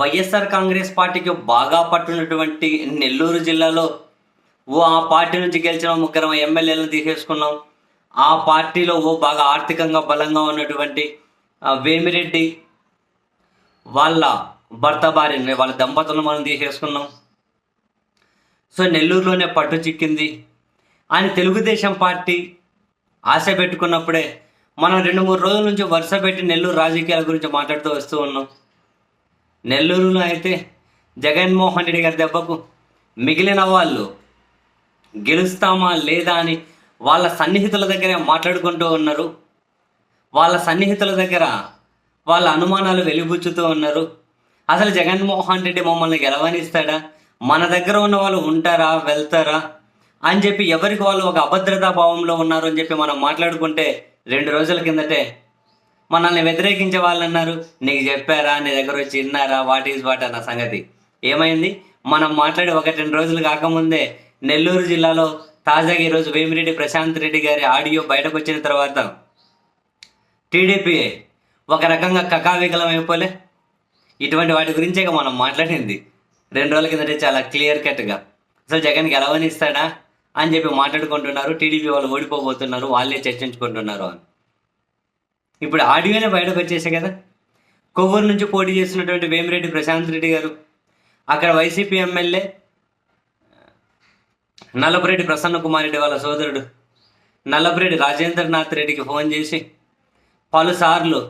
వైఎస్ఆర్ కాంగ్రెస్ పార్టీకి బాగా పట్టున్నటువంటి నెల్లూరు జిల్లాలో ఓ ఆ పార్టీ నుంచి గెలిచిన ముగ్గురం ఎమ్మెల్యేలను తీసేసుకున్నాం. ఆ పార్టీలో ఓ బాగా ఆర్థికంగా బలంగా ఉన్నటువంటి వేమిరెడ్డి వాళ్ళ భర్త భార్యని వాళ్ళ దంపతులను మనం తీసేసుకున్నాం. సో నెల్లూరులోనే పట్టు చిక్కింది. అని తెలుగుదేశం పార్టీ ఆశ పెట్టుకున్నప్పుడే మనం రెండు మూడు రోజుల నుంచి వరుస పెట్టి నెల్లూరు రాజకీయాల గురించి మాట్లాడుతూ వస్తూ ఉన్నాం. నెల్లూరులో అయితే జగన్మోహన్ రెడ్డి గారి దెబ్బకు మిగిలిన వాళ్ళు గెలుస్తామా లేదా అని వాళ్ళ సన్నిహితుల దగ్గరే మాట్లాడుకుంటూ ఉన్నారు. వాళ్ళ సన్నిహితుల దగ్గర వాళ్ళ అనుమానాలు వెలిబుచ్చుతూ ఉన్నారు. అసలు జగన్మోహన్ రెడ్డి మమ్మల్ని గెలవనిస్తాడా? మన దగ్గర ఉన్న వాళ్ళు ఉంటారా? వెళ్తారా? అని చెప్పి ఎవరికి వాళ్ళు ఒక అభద్రతా భావంలో ఉన్నారు అని చెప్పి మనం మాట్లాడుకుంటే రెండు రోజుల కిందటే మనల్ని వ్యతిరేకించే వాళ్ళు అన్నారు. నీకు చెప్పారా నీ దగ్గర వచ్చి విన్నారా వాట్ ఈజ్ వాట్ అన్న సంగతి. ఏమైంది? మనం మాట్లాడి ఒకటి రెండు రోజులు కాకముందే నెల్లూరు జిల్లాలో తాజాగా ఈరోజు వేమిరెడ్డి ప్రశాంత్ రెడ్డి గారి ఆడియో బయటకు వచ్చిన తర్వాత టీడీపీ ఒక రకంగా కకావికలం అయిపోలే. ఇటువంటి వాటి గురించే మనం మాట్లాడింది. రెండు రోజుల కిందటే చాలా క్లియర్ కట్గా అసలు జగన్కి గెలవనిస్తాడా అని చెప్పి మాట్లాడుకుంటున్నారు. టీడీపీ వాళ్ళు ఓడిపోబోతున్నారు వాళ్ళే చర్చించుకుంటున్నారు అని. ఇప్పుడు ఆడియోనే బయటకు వచ్చేసాయి కదా. కొవ్వూరు నుంచి పోటీ చేస్తున్నటువంటి వేమిరెడ్డి ప్రశాంత్ రెడ్డి గారు అక్కడ వైసీపీ ఎమ్మెల్యే నల్లపురెడ్డి ప్రసన్న కుమార్ రెడ్డి వాళ్ళ సోదరుడు నల్లపురెడ్డి రాజేంద్రనాథ్ రెడ్డికి ఫోన్ చేసి పలుసార్లు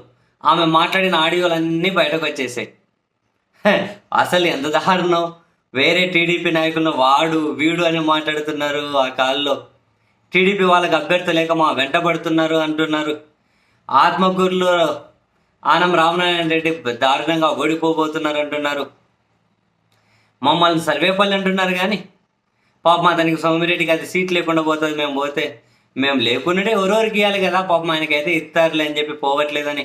ఆమె మాట్లాడిన ఆడియోలన్నీ బయటకు వచ్చేసాయి. అసలు ఎంత దారుణం. వేరే టీడీపీ నాయకులను వాడు వీడు అని మాట్లాడుతున్నారు ఆ కాల్లో. టీడీపీ వాళ్ళకి అభ్యర్థి లేక మా వెంటబడుతున్నారు అంటున్నారు. ఆత్మకూరులో ఆనం రామనారాయణ రెడ్డి దారుణంగా ఓడిపోబోతున్నారు అంటున్నారు. మమ్మల్ని సర్వేపల్లి అంటున్నారు కానీ పాపం అతనికి సోమిరెడ్డికి అది సీట్ లేకుండా పోతుంది. మేము పోతే మేము లేకుండానే ఎవరెవరికి ఇవ్వాలి కదా. పాపం ఆయనకైతే ఇస్తారులే అని చెప్పి పోవట్లేదని.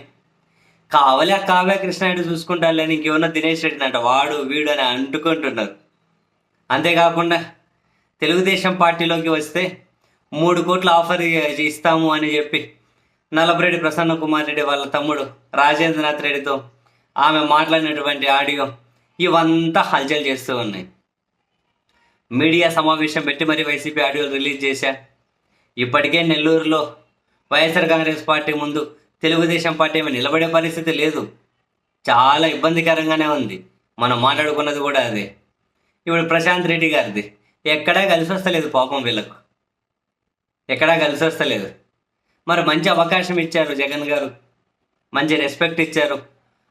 కావలే కావ్యా కావ్య కృష్ణారెడ్డి చూసుకుంటారులే ఇంకేమన్నా దినేష్ రెడ్డి అంట. వాడు వీడు అని అంటుకుంటున్నారు. అంతేకాకుండా తెలుగుదేశం పార్టీలోకి వస్తే మూడు కోట్ల ఆఫర్ ఇస్తాము అని చెప్పి నలభరెడ్డి ప్రసన్న కుమార్ రెడ్డి వాళ్ళ తమ్ముడు రాజేంద్రనాథ్ రెడ్డితో ఆమె మాట్లాడినటువంటి ఆడియో ఇవంతా హల్చల్ చేస్తూ ఉన్నాయి. మీడియా సమావేశం పెట్టి మరి వైసీపీ ఆడియోలు రిలీజ్ చేశా. ఇప్పటికే నెల్లూరులో వైఎస్ఆర్ కాంగ్రెస్ పార్టీ ముందు తెలుగుదేశం పార్టీ ఏమి నిలబడే పరిస్థితి లేదు. చాలా ఇబ్బందికరంగానే ఉంది. మనం మాట్లాడుకున్నది కూడా అదే. ఇప్పుడు ప్రశాంత్ రెడ్డి గారిది ఎక్కడా కలిసి వస్తలేదు పాపం వీళ్ళకు. ఎక్కడా కలిసి వస్తలేదు మరి మంచి అవకాశం ఇచ్చారు జగన్ గారు. మంచి రెస్పెక్ట్ ఇచ్చారు.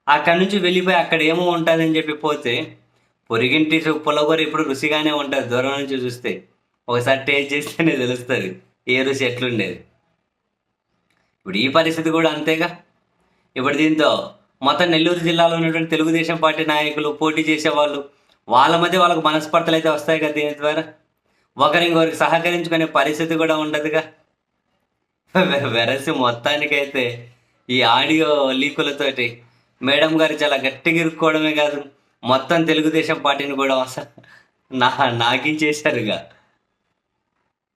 అక్కడి నుంచి వెళ్ళిపోయి అక్కడ ఏమో ఉంటుందని చెప్పి పోతే పొరిగింటి పులగూర ఇప్పుడు రుచిగానే ఉంటుంది దూరం నుంచి చూస్తే. ఒకసారి టేస్ట్ చేస్తేనే తెలుస్తుంది ఏ రుచి ఎట్లుండేది. ఇప్పుడు ఈ పరిస్థితి కూడా అంతేగా. ఇప్పుడు దీంతో మొత్తం నెల్లూరు జిల్లాలో ఉన్నటువంటి తెలుగుదేశం పార్టీ నాయకులు పోటీ చేసేవాళ్ళు వాళ్ళ మధ్య వాళ్ళకు మనస్పర్ధలు అయితే వస్తాయి కదా దీని ద్వారా. ఒకరి ఇంకొకరికి సహకరించుకునే పరిస్థితి కూడా ఉండదుగా. వెరసి మొత్తానికైతే ఈ ఆడియో లీకులతోటి మేడం గారు చాలా గట్టిగా ఇరుక్కోవడమే కాదు మొత్తం తెలుగుదేశం పార్టీని కూడా అసలు నా నాకించేశారుగా.